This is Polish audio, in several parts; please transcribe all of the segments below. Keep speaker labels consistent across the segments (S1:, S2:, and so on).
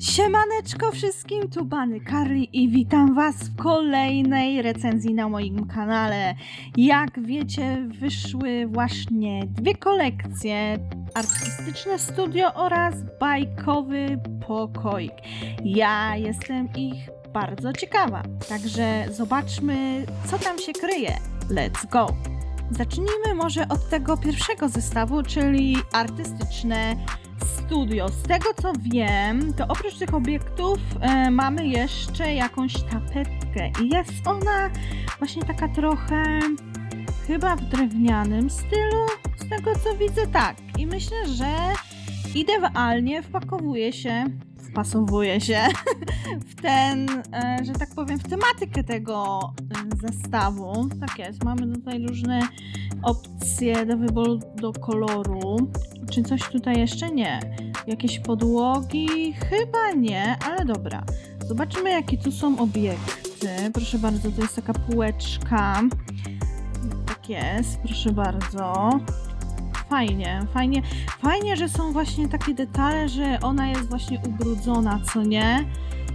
S1: Siemaneczko wszystkim, tu Bany Carly i witam was w kolejnej recenzji na moim kanale. Jak wiecie, wyszły właśnie dwie kolekcje, artystyczne studio oraz bajkowy pokoik. Ja jestem ich bardzo ciekawa, także zobaczmy co tam się kryje. Let's go! Zacznijmy może od tego pierwszego zestawu, czyli artystyczne studio. Z tego co wiem, to oprócz tych obiektów e, mamy jeszcze jakąś tapetkę i jest ona właśnie taka trochę chyba w drewnianym stylu. Z tego co widzę, tak. I myślę, że idealnie wpakowuje się, wpasowuje się w ten, e, że tak powiem, w tematykę tego e, zestawu. Tak jest, mamy tutaj różne opcje do wyboru do koloru. Czy coś tutaj jeszcze nie? Jakieś podłogi? Chyba nie, ale dobra. Zobaczymy, jakie tu są obiekty. Proszę bardzo, to jest taka półeczka. Tak jest, proszę bardzo. Fajnie, fajnie, fajnie, że są właśnie takie detale, że ona jest właśnie ubrudzona, co nie?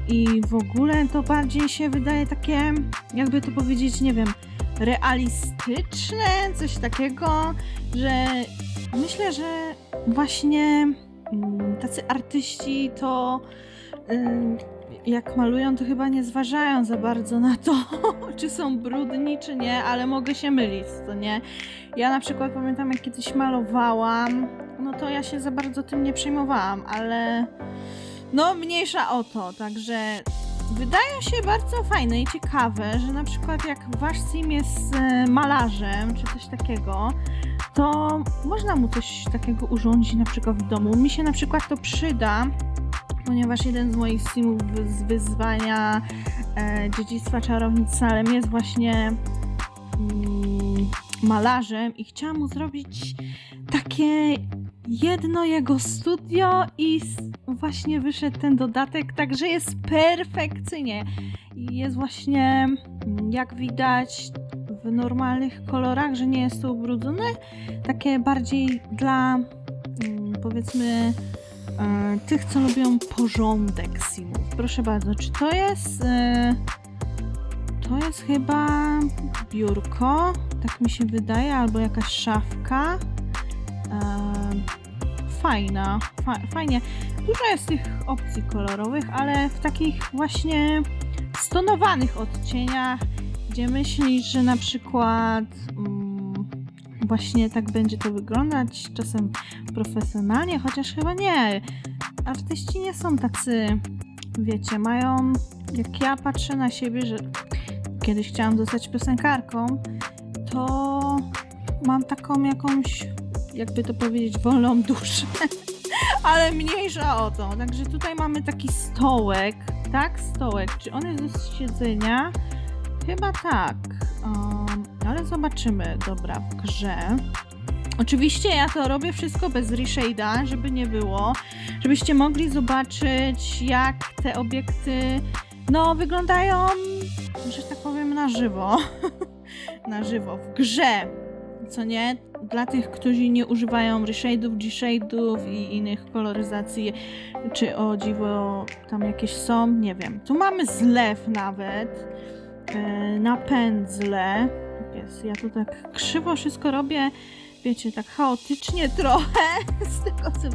S1: I w ogóle to bardziej się wydaje takie, jakby to powiedzieć, nie wiem, realistyczne, coś takiego, że myślę, że właśnie mm, tacy artyści to ym, jak malują, to chyba nie zważają za bardzo na to, czy są brudni, czy nie, ale mogę się mylić, to nie. Ja na przykład pamiętam, jak kiedyś malowałam, no to ja się za bardzo tym nie przejmowałam, ale no mniejsza o to, także wydają się bardzo fajne i ciekawe, że na przykład jak wasz sim jest e, malarzem, czy coś takiego, to można mu coś takiego urządzić na przykład w domu. Mi się na przykład to przyda, ponieważ jeden z moich simów z wyzwania e, dziedzictwa czarownic Salem jest właśnie mm, malarzem i chciałam mu zrobić takie jedno jego studio i właśnie wyszedł ten dodatek, także jest perfekcyjnie. Jest właśnie, jak widać, w normalnych kolorach, że nie jest to ubrudzone. Takie bardziej dla, mm, powiedzmy, e, tych, co lubią porządek simów. Proszę bardzo, czy to jest... E, to jest chyba biurko, tak mi się wydaje, albo jakaś szafka. Em, fajna, fa fajnie. Dużo jest tych opcji kolorowych, ale w takich właśnie stonowanych odcieniach, gdzie myślisz, że na przykład mm, właśnie tak będzie to wyglądać, czasem profesjonalnie, chociaż chyba nie. Artyści nie są tacy, wiecie, mają, jak ja patrzę na siebie, że kiedyś chciałam zostać piosenkarką, to mam taką jakąś, jakby to powiedzieć, wolną duszę. Ale mniejsza o to. Także tutaj mamy taki stołek, tak? Stołek. Czy on jest do siedzenia? Chyba tak. Um, ale zobaczymy, dobra, w grze. Oczywiście ja to robię wszystko bez reshade'a, żeby nie było, żebyście mogli zobaczyć, jak te obiekty no, wyglądają, że tak powiem, na żywo. na żywo, w grze. Co nie? Dla tych, którzy nie używają reshade'ów, g-shade'ów i innych koloryzacji, czy o dziwo tam jakieś są, nie wiem. Tu mamy zlew nawet na pędzle. Jest, ja tu tak krzywo wszystko robię, wiecie, tak chaotycznie trochę, z tego co.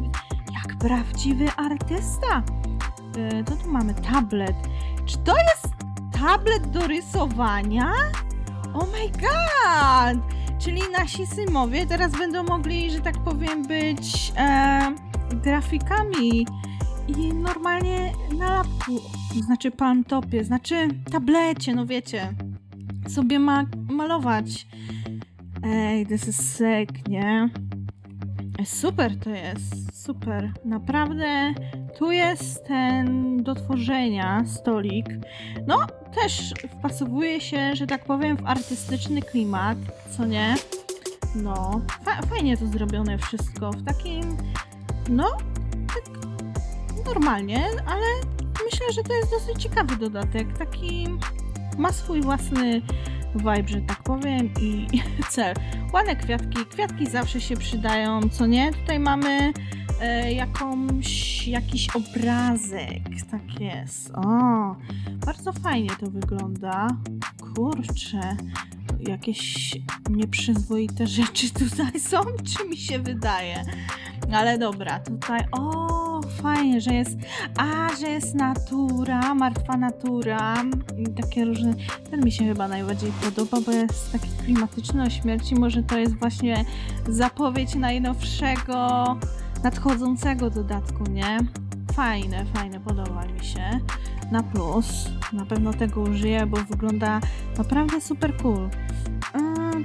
S1: Jak prawdziwy artysta. E, Co tu mamy? Tablet. Czy to jest tablet do rysowania? Oh my god! Czyli nasi symowie teraz będą mogli, że tak powiem, być e, grafikami i normalnie na lapku, znaczy palmtopie, znaczy tablecie, no wiecie, sobie ma malować. Ej, this is sick, nie? Super to jest, super. Naprawdę tu jest ten do tworzenia stolik. No, też wpasowuje się, że tak powiem, w artystyczny klimat, co nie? No, fa- fajnie to zrobione wszystko. W takim, no, tak normalnie, ale myślę, że to jest dosyć ciekawy dodatek. Taki ma swój własny vibe, że tak powiem i cel. Ładne kwiatki, kwiatki zawsze się przydają, co nie? Tutaj mamy e, jakąś, jakiś obrazek, tak jest. O, bardzo fajnie to wygląda. Kurczę, jakieś nieprzyzwoite rzeczy tutaj są, czy mi się wydaje? Ale dobra, tutaj, o, fajnie, że jest, a, że jest natura, martwa natura, i takie różne, ten mi się chyba najbardziej podoba, bo jest taki klimatyczny o śmierci, może to jest właśnie zapowiedź najnowszego, nadchodzącego dodatku, nie? Fajne, fajne, podoba mi się, na plus, na pewno tego użyję, bo wygląda naprawdę super cool.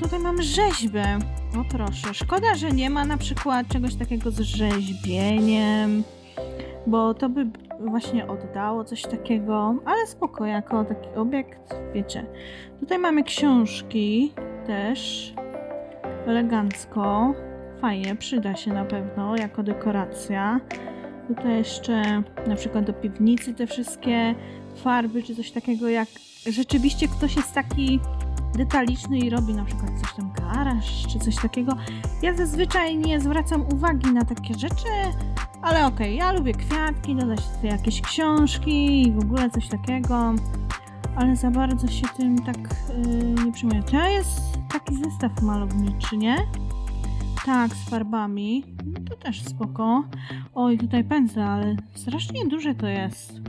S1: Tutaj mamy rzeźbę. O proszę. Szkoda, że nie ma na przykład czegoś takiego z rzeźbieniem, bo to by właśnie oddało coś takiego, ale spoko, jako taki obiekt, wiecie. Tutaj mamy książki też, elegancko, fajnie, przyda się na pewno jako dekoracja. Tutaj jeszcze na przykład do piwnicy te wszystkie farby, czy coś takiego jak rzeczywiście ktoś jest taki detaliczny i robi na przykład coś tam garaż czy coś takiego. Ja zazwyczaj nie zwracam uwagi na takie rzeczy, ale okej, ja lubię kwiatki, dodać sobie jakieś książki i w ogóle coś takiego, ale za bardzo się tym tak yy, nie przyjmuję. To jest taki zestaw malowniczy, nie? Tak, z farbami. No to też spoko. Oj, tutaj pędzle, ale strasznie duże to jest.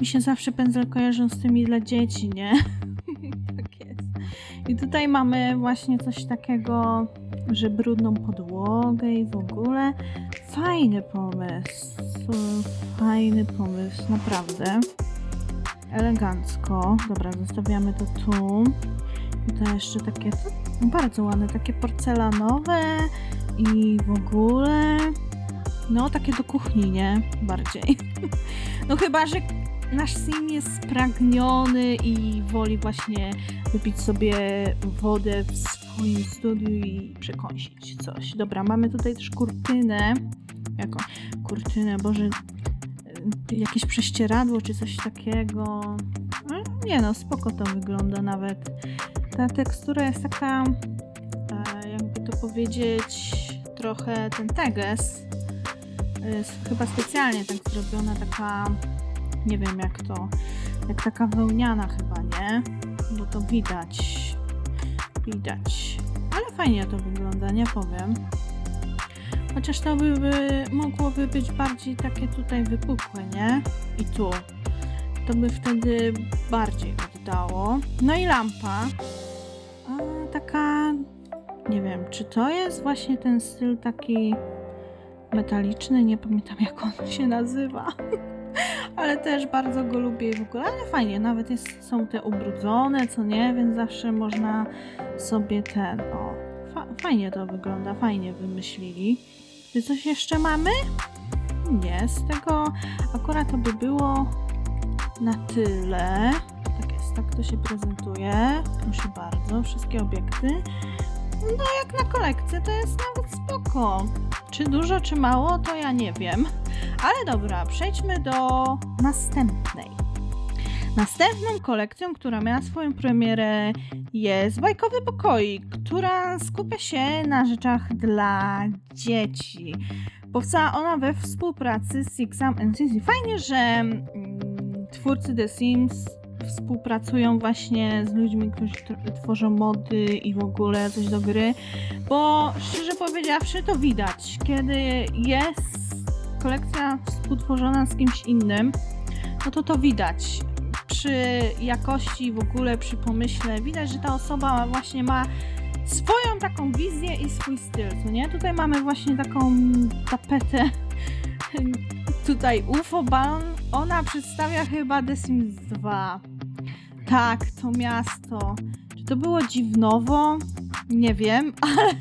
S1: Mi się zawsze pędzel kojarzą z tymi dla dzieci, nie? I tutaj mamy właśnie coś takiego, że brudną podłogę i w ogóle. Fajny pomysł. Fajny pomysł, naprawdę. Elegancko. Dobra, zostawiamy to tu. Tutaj jeszcze takie, to bardzo ładne, takie porcelanowe i w ogóle. No, takie do kuchni, nie? Bardziej. No chyba, że nasz sim jest spragniony i woli właśnie wypić sobie wodę w swoim studiu i przekąsić coś. Dobra, mamy tutaj też kurtynę. Jaką? Kurtynę, Boże, y, jakieś prześcieradło czy coś takiego. No, nie no, spoko to wygląda nawet. Ta tekstura jest taka, e, jakby to powiedzieć, trochę ten teges jest chyba specjalnie tak zrobiona, taka nie wiem jak to, jak taka wełniana chyba, nie? Bo to widać, widać. Ale fajnie to wygląda, nie powiem. Chociaż to by, by mogłoby być bardziej takie tutaj wypukłe, nie? I tu. To by wtedy bardziej oddało. No i lampa. A, taka, nie wiem, czy to jest właśnie ten styl taki metaliczny, nie pamiętam jak on się nazywa. ale też bardzo go lubię i w ogóle, ale fajnie, nawet jest, są te ubrudzone, co nie, więc zawsze można sobie ten, o, fa fajnie to wygląda, fajnie wymyślili. Czy coś jeszcze mamy? Nie, z tego akurat to by było na tyle. Tak jest, tak to się prezentuje. Proszę bardzo, wszystkie obiekty. No jak na kolekcję to jest nawet spoko. Czy dużo, czy mało, to ja nie wiem. Ale dobra, przejdźmy do następnej. Następną kolekcją, która miała swoją premierę, jest Bajkowy Pokoik, która skupia się na rzeczach dla dzieci. Powstała ona we współpracy z Sixam Sissy. Fajnie, że mm, twórcy The Sims współpracują właśnie z ludźmi, którzy tworzą mody i w ogóle coś do gry, bo szczerze powiedziawszy to widać, kiedy jest kolekcja współtworzona z kimś innym, no to to widać. Przy jakości w ogóle, przy pomyśle, widać, że ta osoba właśnie ma swoją taką wizję i swój styl, co nie? Tutaj mamy właśnie taką tapetę tutaj UFO Ban, ona przedstawia chyba The Sims 2. Tak, to miasto. Czy to było dziwnowo? Nie wiem, ale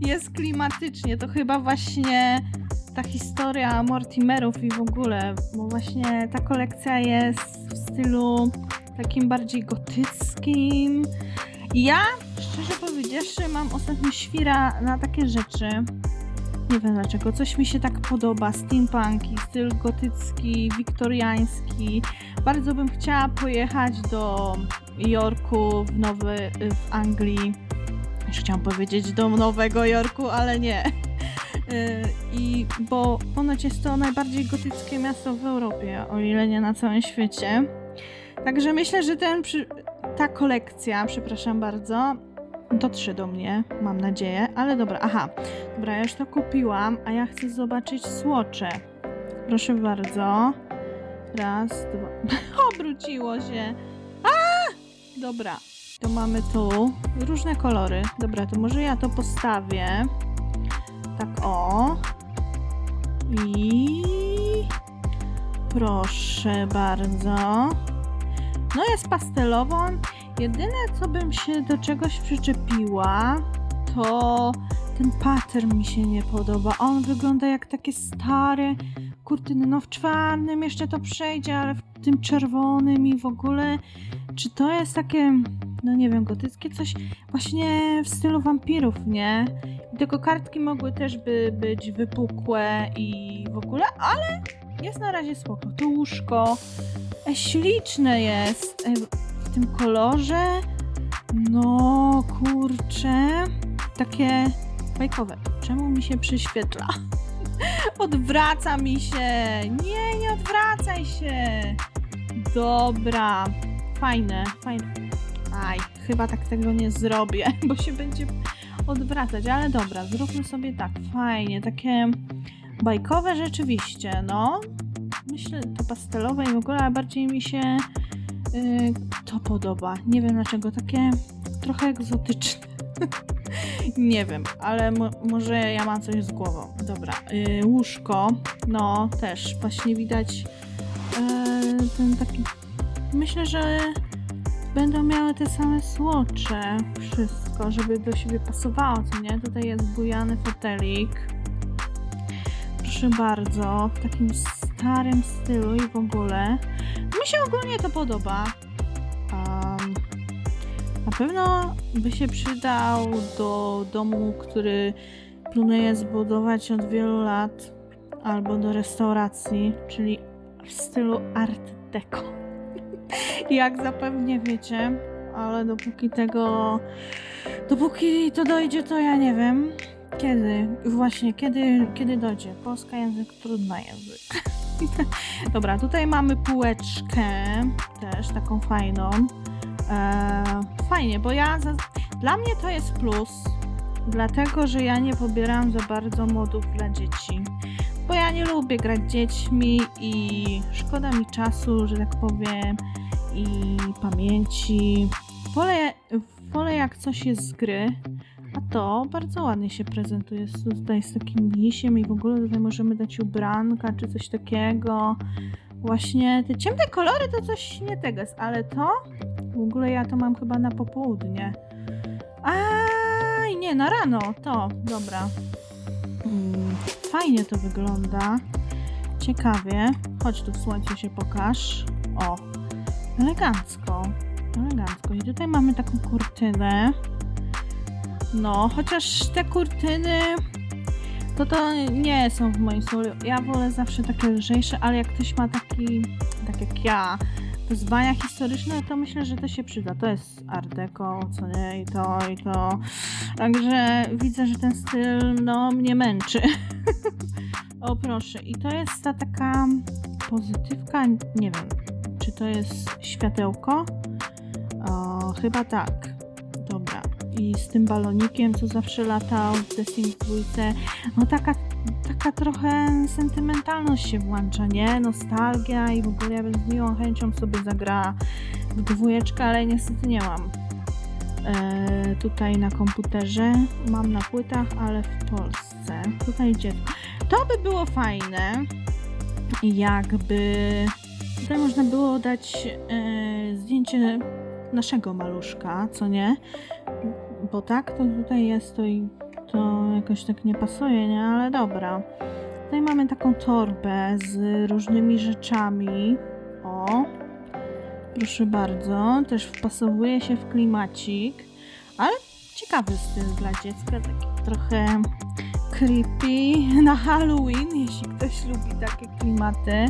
S1: jest klimatycznie. To chyba właśnie ta historia Mortimerów i w ogóle, bo właśnie ta kolekcja jest w stylu takim bardziej gotyckim. Ja, szczerze powiedziawszy, mam ostatnio świra na takie rzeczy. Nie wiem dlaczego, coś mi się tak podoba. Steampunki, styl gotycki, wiktoriański. Bardzo bym chciała pojechać do Jorku, w Nowy, w Anglii. Już chciałam powiedzieć do Nowego Jorku, ale nie. Y, I bo ponoć jest to najbardziej gotyckie miasto w Europie, o ile nie na całym świecie. Także myślę, że ten, ta kolekcja, przepraszam bardzo, dotrze do mnie, mam nadzieję. Ale dobra, aha, dobra, ja już to kupiłam, a ja chcę zobaczyć słocze. Proszę bardzo. Raz, dwa. Obróciło się. A! Dobra, to mamy tu różne kolory. Dobra, to może ja to postawię. Tak o. I proszę bardzo. No jest pastelową. Jedyne co bym się do czegoś przyczepiła, to ten pattern mi się nie podoba. On wygląda jak takie stare kurtyny. No w czarnym jeszcze to przejdzie, ale w tym czerwonym i w ogóle. Czy to jest takie, no nie wiem, gotyckie coś właśnie w stylu wampirów, nie? Tylko kartki mogły też by być wypukłe i w ogóle, ale jest na razie spoko. To łóżko e, śliczne jest e, w tym kolorze. No kurczę, takie bajkowe. Czemu mi się przyświetla? Odwraca mi się. Nie, nie odwracaj się. Dobra. Fajne, fajne. Aj, chyba tak tego nie zrobię, bo się będzie odwracać, ale dobra, zróbmy sobie tak, fajnie, takie bajkowe rzeczywiście, no. Myślę, to pastelowe i w ogóle, bardziej mi się yy, to podoba. Nie wiem dlaczego, takie trochę egzotyczne. nie wiem, ale mo- może ja mam coś z głową. Dobra, yy, łóżko, no też właśnie widać yy, ten taki. Myślę, że będą miały te same słocze, wszystko, żeby do siebie pasowało, co nie? Tutaj jest bujany fotelik. Proszę bardzo, w takim starym stylu i w ogóle. Mi się ogólnie to podoba. Pewno by się przydał do domu, który planuję zbudować od wielu lat, albo do restauracji, czyli w stylu art deco. Jak zapewnie wiecie, ale dopóki tego. Dopóki to dojdzie, to ja nie wiem. Kiedy? Właśnie, kiedy, kiedy dojdzie? Polska język, trudny język. Dobra, tutaj mamy półeczkę, też taką fajną. Eee, fajnie, bo ja. Za... Dla mnie to jest plus, dlatego że ja nie pobieram za bardzo modów dla dzieci. Bo ja nie lubię grać dziećmi i szkoda mi czasu, że tak powiem, i pamięci. Wolę, wolę jak coś jest z gry, a to bardzo ładnie się prezentuje tutaj z takim misiem i w ogóle tutaj możemy dać ubranka czy coś takiego. Właśnie te ciemne kolory to coś nie tego jest, ale to w ogóle ja to mam chyba na popołudnie. A nie, na rano, to, dobra. Mm, fajnie to wygląda. Ciekawie. Chodź tu w słońcu się pokaż. O, elegancko. Elegancko. I tutaj mamy taką kurtynę. No, chociaż te kurtyny to to nie są w moim stylu. Ja wolę zawsze takie lżejsze, ale jak ktoś ma taki, tak jak ja, wyzwania historyczne, to myślę, że to się przyda. To jest art deco, co nie, i to, i to. Także widzę, że ten styl, no, mnie męczy. o proszę, i to jest ta taka pozytywka, nie wiem, czy to jest światełko? O, chyba tak. Dobra. I z tym balonikiem, co zawsze latał w The Sims 2. No taka, taka trochę sentymentalność się włącza, nie? Nostalgia i w ogóle ja bym z miłą chęcią sobie zagrała w dwójeczkę, ale niestety nie mam. E, tutaj na komputerze mam na płytach, ale w Polsce. Tutaj dziecko. To by było fajne, jakby tutaj można było dać e, zdjęcie naszego maluszka, co nie? Bo tak, to tutaj jest to i to jakoś tak nie pasuje, nie? Ale dobra. Tutaj mamy taką torbę z różnymi rzeczami. O, proszę bardzo. Też wpasowuje się w klimacik. Ale ciekawy styl dla dziecka, taki trochę creepy na Halloween, jeśli ktoś lubi takie klimaty.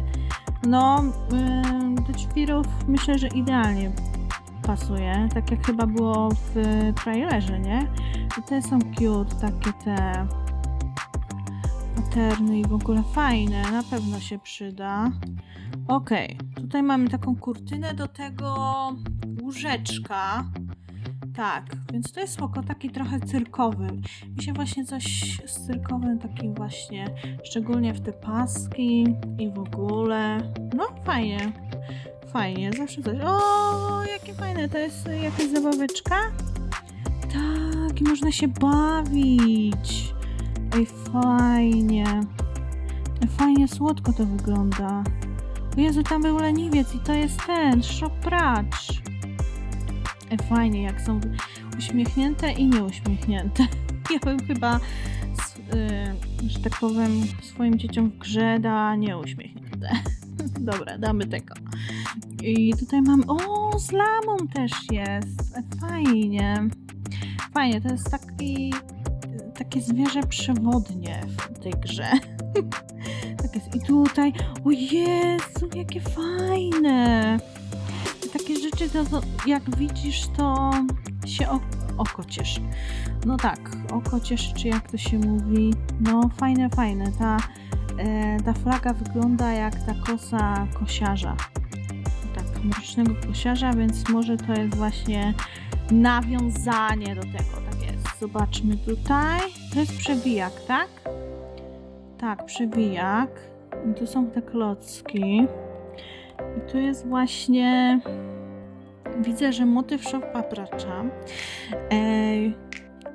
S1: No, do ćwirów myślę, że idealnie pasuje, tak jak chyba było w y, trailerze, nie? Te są cute, takie te paterny i w ogóle fajne, na pewno się przyda. Okej, tutaj mamy taką kurtynę do tego łóżeczka. Tak, więc to jest spoko, taki trochę cyrkowy. Mi się właśnie coś z cyrkowym takim właśnie, szczególnie w te paski i w ogóle. No fajnie, fajnie, zawsze coś. O, jakie fajne, to jest jakaś zabaweczka? Tak, i można się bawić. Ej, fajnie. Fajnie, słodko to wygląda. O Jezu, tam był leniwiec i to jest ten, szopracz. Ej, fajnie, jak są uśmiechnięte i nieuśmiechnięte. Ja bym chyba, s- y, że tak powiem, swoim dzieciom w grze nieuśmiechnięte. Dobra, damy tego. I tutaj mam, o, z lamą też jest. Fajnie. Fajnie, to jest taki, takie zwierzę przewodnie w tej grze. tak jest. I tutaj, o Jezu, jakie fajne. Takie rzeczy, to, to jak widzisz, to się oko cieszy. No tak, oko cieszy, czy jak to się mówi. No fajne, fajne. Ta, e, ta flaga wygląda jak ta kosa kosiarza. Mrocznego kosiarza, więc może to jest właśnie nawiązanie do tego. Tak jest. Zobaczmy tutaj. To jest przewijak, tak? Tak, przewijak. I tu są te klocki. I tu jest właśnie. Widzę, że motyw papracza. Ej,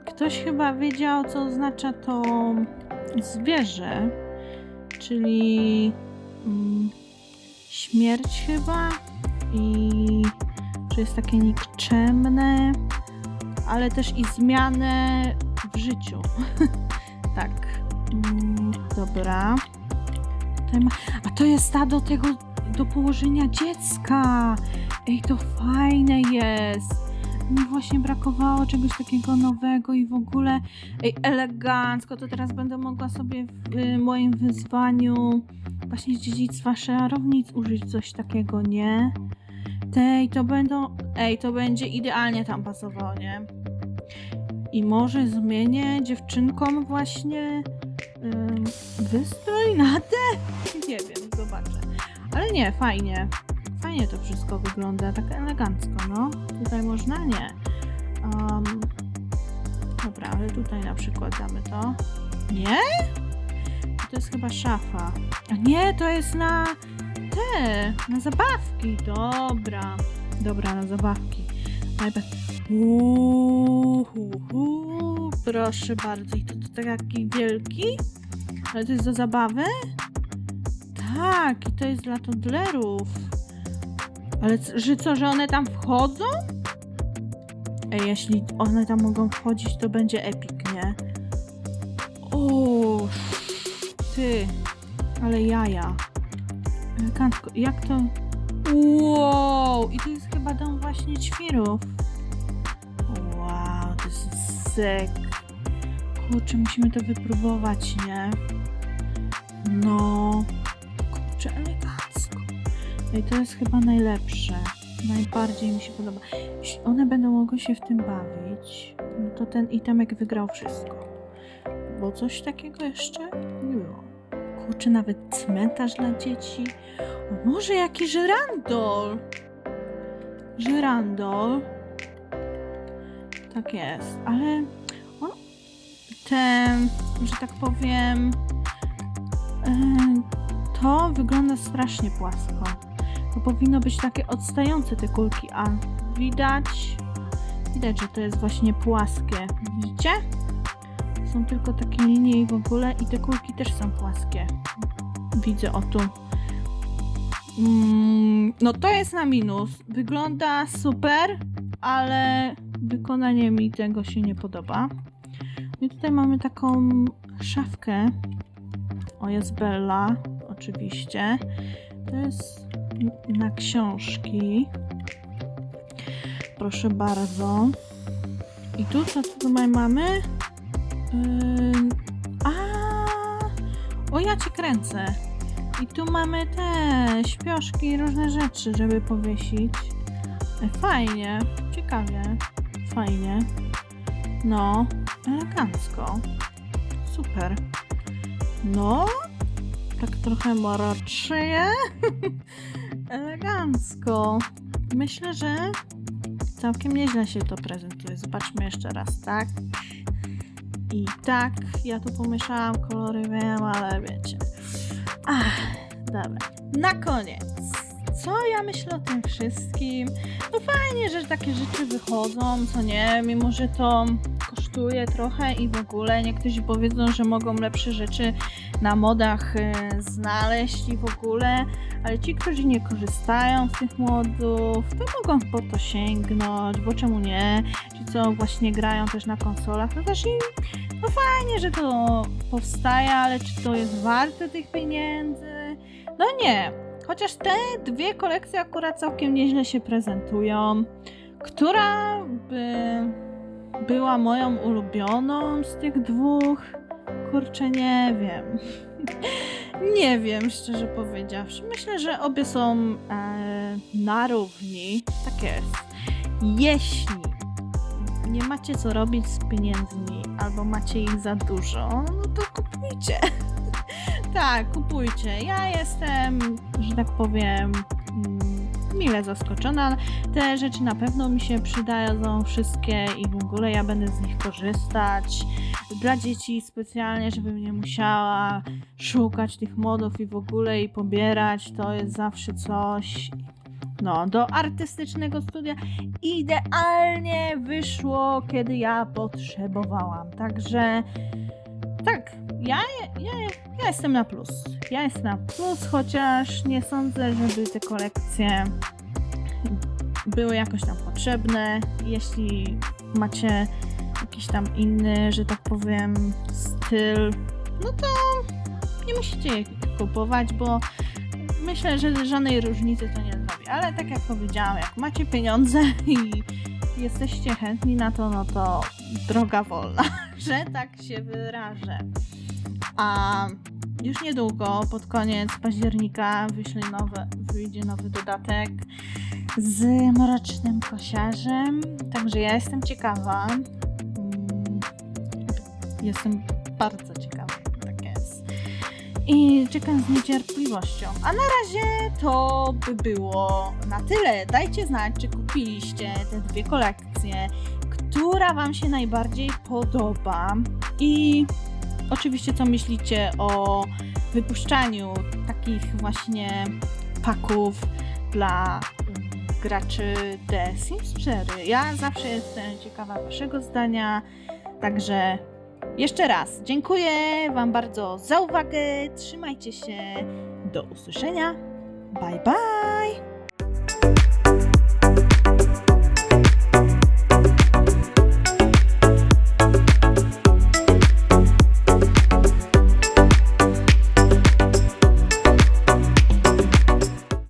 S1: ktoś chyba wiedział, co oznacza to zwierzę, czyli mm, śmierć chyba i że jest takie nikczemne, ale też i zmianę w życiu. tak. Mm, dobra. A to jest ta do tego, do położenia dziecka. Ej, to fajne jest. Mi właśnie brakowało czegoś takiego nowego i w ogóle ej, elegancko. To teraz będę mogła sobie w y, moim wyzwaniu właśnie z dziedzictwa szarownic użyć coś takiego, nie? Tej, to będą... Ej, to będzie idealnie tam pasowało, nie? I może zmienię dziewczynkom właśnie ym, wystrój na te? Nie wiem, zobaczę. Ale nie, fajnie. Fajnie to wszystko wygląda, tak elegancko, no. Tutaj można? Nie. Um, dobra, ale tutaj na przykład damy to. Nie? To jest chyba szafa. A nie, to jest na te, na zabawki. Dobra. Dobra, na zabawki. Najpierw. Uuu, hu, hu. proszę bardzo. I to, to taki wielki? Ale to jest do zabawy? Tak, i to jest dla toddlerów. Ale że co, że one tam wchodzą? Ej, jeśli one tam mogą wchodzić, to będzie epic, nie? O, ty, ale jaja. Elegancko, jak to... Wow, i to jest chyba dom właśnie ćwirów. Wow, to jest sek. Kurczę, musimy to wypróbować, nie? No. Ej, to jest chyba najlepsze. Najbardziej mi się podoba. Jeśli one będą mogły się w tym bawić, no to ten itemek wygrał wszystko. Bo coś takiego jeszcze nie było. Kurczę, nawet cmentarz dla dzieci. O, może jakiś żyrandol? Żyrandol. Tak jest, ale on, ten, że tak powiem, em, to wygląda strasznie płasko. To powinno być takie odstające te kulki, a widać, widać, że to jest właśnie płaskie. Widzicie? Są tylko takie linie i w ogóle i te kulki też są płaskie. Widzę o tu. Mm, no to jest na minus. Wygląda super, ale wykonanie mi tego się nie podoba. I tutaj mamy taką szafkę. O, jest Bella, oczywiście. To jest na książki. Proszę bardzo. I tu co tutaj mamy? Ym, a, o ja cię kręcę. I tu mamy te śpioszki i różne rzeczy, żeby powiesić. E, Fajnie, ciekawie, fajnie. No, elegancko. Super. No, tak trochę moroczyje. elegancko. Myślę, że całkiem nieźle się to prezentuje. Zobaczmy jeszcze raz, tak? I tak, ja tu pomieszałam kolory, wiem, ale wiecie. Ach, dobra. Na koniec. Co ja myślę o tym wszystkim? No fajnie, że takie rzeczy wychodzą, co nie, mimo że to kosztuje trochę i w ogóle niektórzy powiedzą, że mogą lepsze rzeczy na modach e, znaleźć i w ogóle, ale ci, którzy nie korzystają z tych modów, to mogą po to sięgnąć, bo czemu nie? Ci, co właśnie grają też na konsolach, to też im no fajnie, że to powstaje, ale czy to jest warte tych pieniędzy? No nie. Chociaż te dwie kolekcje akurat całkiem nieźle się prezentują. Która by była moją ulubioną z tych dwóch? Kurczę, nie wiem. nie wiem, szczerze powiedziawszy. Myślę, że obie są e, na równi. Tak jest. Jeśli nie macie co robić z pieniędzmi, albo macie ich za dużo, no to kupujcie. tak, kupujcie. Ja jestem, że tak powiem, mile zaskoczona. Te rzeczy na pewno mi się przydają wszystkie i w ogóle ja będę z nich korzystać. Dla dzieci specjalnie, żebym nie musiała szukać tych modów i w ogóle i pobierać. To jest zawsze coś. No, do artystycznego studia idealnie wyszło, kiedy ja potrzebowałam. Także tak, ja, ja, ja jestem na plus. Ja jestem na plus, chociaż nie sądzę, żeby te kolekcje były jakoś tam potrzebne. Jeśli macie jakiś tam inny, że tak powiem, styl, no to nie musicie ich kupować, bo myślę, że żadnej różnicy to nie zrobi. Ale tak jak powiedziałam, jak macie pieniądze i jesteście chętni na to, no to droga wolna, że tak się wyrażę. A już niedługo, pod koniec października, wyślę nowe, wyjdzie nowy dodatek z mrocznym kosiarzem. Także ja jestem ciekawa. Mm, Jestem bardzo ciekawa, tak jest. I czekam z niecierpliwością. A na razie to by było na tyle. Dajcie znać, czy kupiliście te dwie kolekcje, która Wam się najbardziej podoba i oczywiście co myślicie o wypuszczaniu takich właśnie paków dla graczy The Sims 4. Ja zawsze jestem ciekawa Waszego zdania, także jeszcze raz dziękuję Wam bardzo za uwagę. Trzymajcie się. Do usłyszenia. Bye bye.